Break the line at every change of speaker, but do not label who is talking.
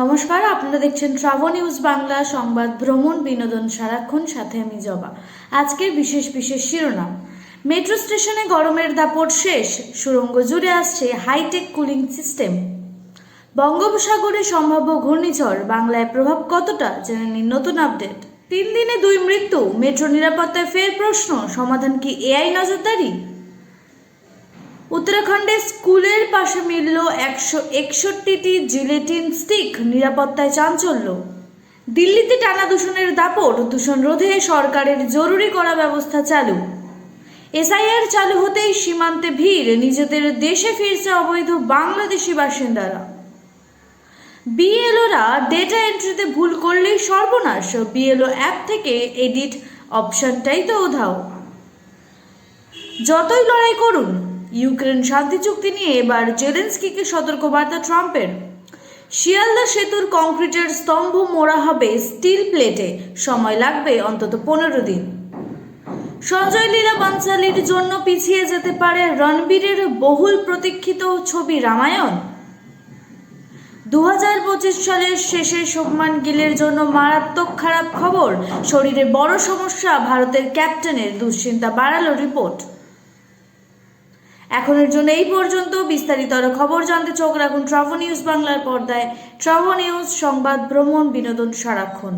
নমস্কার, আপনারা দেখছেন ট্রাভো নিউজ বাংলা, সংবাদ, ভ্রমণ, বিনোদন, সারাক্ষণ, সাথে আমি জবা। আজকের বিশেষ বিশেষ শিরোনাম। মেট্রো স্টেশনে গরমের দাপট শেষ সুড়ঙ্গ জুড়ে আসছে হাইটেক কুলিং সিস্টেম বঙ্গোপসাগরে সম্ভাব্য ঘূর্ণিঝড় বাংলায় প্রভাব কতটা, জেনে নিন নতুন আপডেট। তিন দিনে দুই মৃত্যু, মেট্রো নিরাপত্তায় ফের প্রশ্ন, সমাধান কি এআই নজরদারি? উত্তরাখণ্ডে স্কুলের পাশে মিলল একশো একষট্টিটি জিলেটিন স্টিক, নিরাপত্তায় চাঞ্চল্য। দিল্লিতে টানা দূষণের দাপট, দূষণ রোধে সরকারের জরুরি করা ব্যবস্থা চালু। এসআইআর চালু হতেই সীমান্তে ভিড়, নিজেদের দেশে ফিরছে অবৈধ বাংলাদেশি বাসিন্দারা। বিএলওরা ডেটা এন্ট্রিতে ভুল করলেই সর্বনাশ। বিএলও অ্যাপ থেকে এডিট অপশনটাই তো উধাও। যতই লড়াই করুন ইউক্রেন শান্তি চুক্তি নিয়ে এবার জেলেন্সকিকে সতর্কবার্তা ট্রাম্পের। শিয়ালদা সেতুর কংক্রিটের স্তম্ভ মোড়া হবে স্টিল প্লেটে। সময় লাগবে অন্তত পনেরো দিন। সঞ্জয় লীলা বানসালির জন্য পিছিয়ে যেতে পারে রণবীরের বহুল প্রতীক্ষিত ছবি রামায়ণ। দু হাজার পঁচিশ সালের শেষে শুভমান গিলের জন্য মারাত্মক খারাপ খবর। শরীরে বড় সমস্যা, ভারতের ক্যাপ্টেনের দুশ্চিন্তা, বাড়ালো রিপোর্ট। এখনের জন্য এই পর্যন্ত বিস্তারিত আরও খবর জানতে চোখ রাখুন ট্রাভো নিউজ বাংলার পর্দায়। ট্রাভো নিউজ সংবাদ, ভ্রমণ, বিনোদন, সারাক্ষণ।